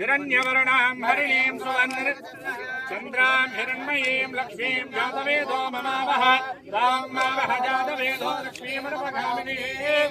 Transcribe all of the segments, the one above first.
హిరణ్యవర్ణాం హరిణీం సువన్ చంద్రాం హిరణ్మయీం లక్ష్మీం జాతవేదో మమావహ తాం మావహ జాతవేదో లక్ష్మీమనుపగామిని యస్యాం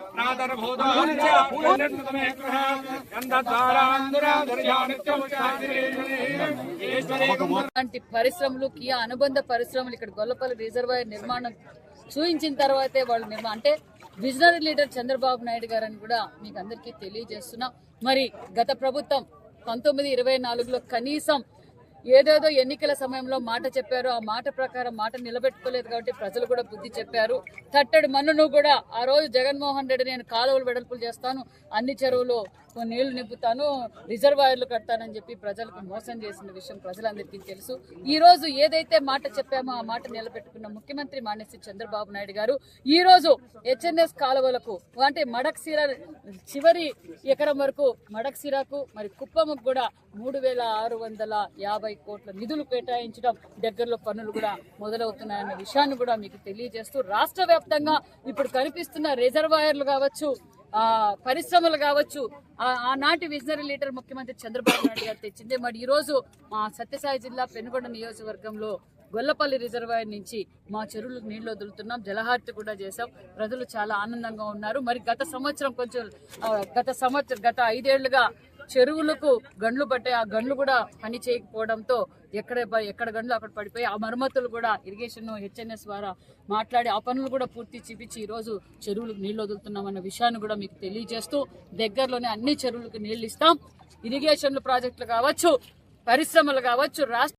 అలాంటి పరిశ్రమలు కియా అనుబంధ పరిశ్రమలు ఇక్కడ గొల్లపల్లి రిజర్వాయర్ నిర్మాణం చూయించిన తర్వాతే వాళ్ళు నిర్మాణం అంటే విజనరీ లీడర్ చంద్రబాబు నాయుడు గారని కూడా మీకు అందరికీ తెలియజేస్తున్నా. మరి గత ప్రభుత్వం పంతొమ్మిది ఇరవై నాలుగులో కనీసం ఏదేదో ఎన్నికల సమయంలో మాట చెప్పారు. ఆ మాట ప్రకారం మాట నిలబెట్టుకోలేదు కాబట్టి ప్రజలు కూడా బుద్ధి చెప్పారు. తట్టడి మన్నును కూడా ఆ రోజు జగన్మోహన్ రెడ్డి నేను కాలువలు వెడల్పులు చేస్తాను. అన్ని చెరువులు నీళ్ళు నింపుతాను రిజర్వాయర్లు కడతానని చెప్పి ప్రజలకు మోసం చేసిన విషయం ప్రజలందరికీ తెలుసు. ఈ రోజు ఏదైతే మాట చెప్పామో ఆ మాట నిలబెట్టుకున్న ముఖ్యమంత్రి మానేసి చంద్రబాబు నాయుడు గారు ఈ రోజు హెచ్ఎన్ఎస్ కాలువలకు అంటే మడక్సీర చివరి ఎకరం వరకు మడక్సీరాకు మరి కుప్పముకు కూడా మూడు వేల ఆరు వందల యాభై కోట్ల నిధులు కేటాయించడం దగ్గరలో పనులు కూడా మొదలవుతున్నాయన్న విషయాన్ని కూడా మీకు తెలియజేస్తూ రాష్ట్ర వ్యాప్తంగా ఇప్పుడు కనిపిస్తున్న రిజర్వాయర్లు కావచ్చు పరిశ్రమలు కావచ్చు. ఆ- ఆనాటి విజనరీ లీడర్ ముఖ్యమంత్రి చంద్రబాబు నాయుడు గారు తెచ్చింది. మరి ఈ రోజు మా సత్యసాయి జిల్లా పెనుగొండ నియోజకవర్గంలో గొల్లపల్లి రిజర్వాయర్ నుంచి మా చెరువులకు నీళ్ళు వదులుతున్నాం. జలహారతి కూడా చేసాం ప్రజలు చాలా ఆనందంగా ఉన్నారు. మరి గత సంవత్సరం కొంచెం గత సంవత్సరం గత ఐదేళ్ళుగా చెరువులకు గండ్లు పట్టాయి ఆ గండ్లు కూడా పని చేయకపోవడంతో ఎక్కడ ఎక్కడ గండ్లు అక్కడ పడిపోయి ఆ మరమ్మతులు కూడా ఇరిగేషన్ హెచ్ఎన్ఎస్ ద్వారా మాట్లాడి ఆ పనులు కూడా పూర్తి చూపించి ఈ రోజు చెరువులకు నీళ్ళు వదులుతున్నామన్న విషయాన్ని కూడా మీకు తెలియజేస్తూ దగ్గరలోనే అన్ని చెరువులకు నీళ్ళు ఇస్తాం. ఇరిగేషన్ ప్రాజెక్టులు కావచ్చు పరిశ్రమలు కావచ్చు రాష్ట్ర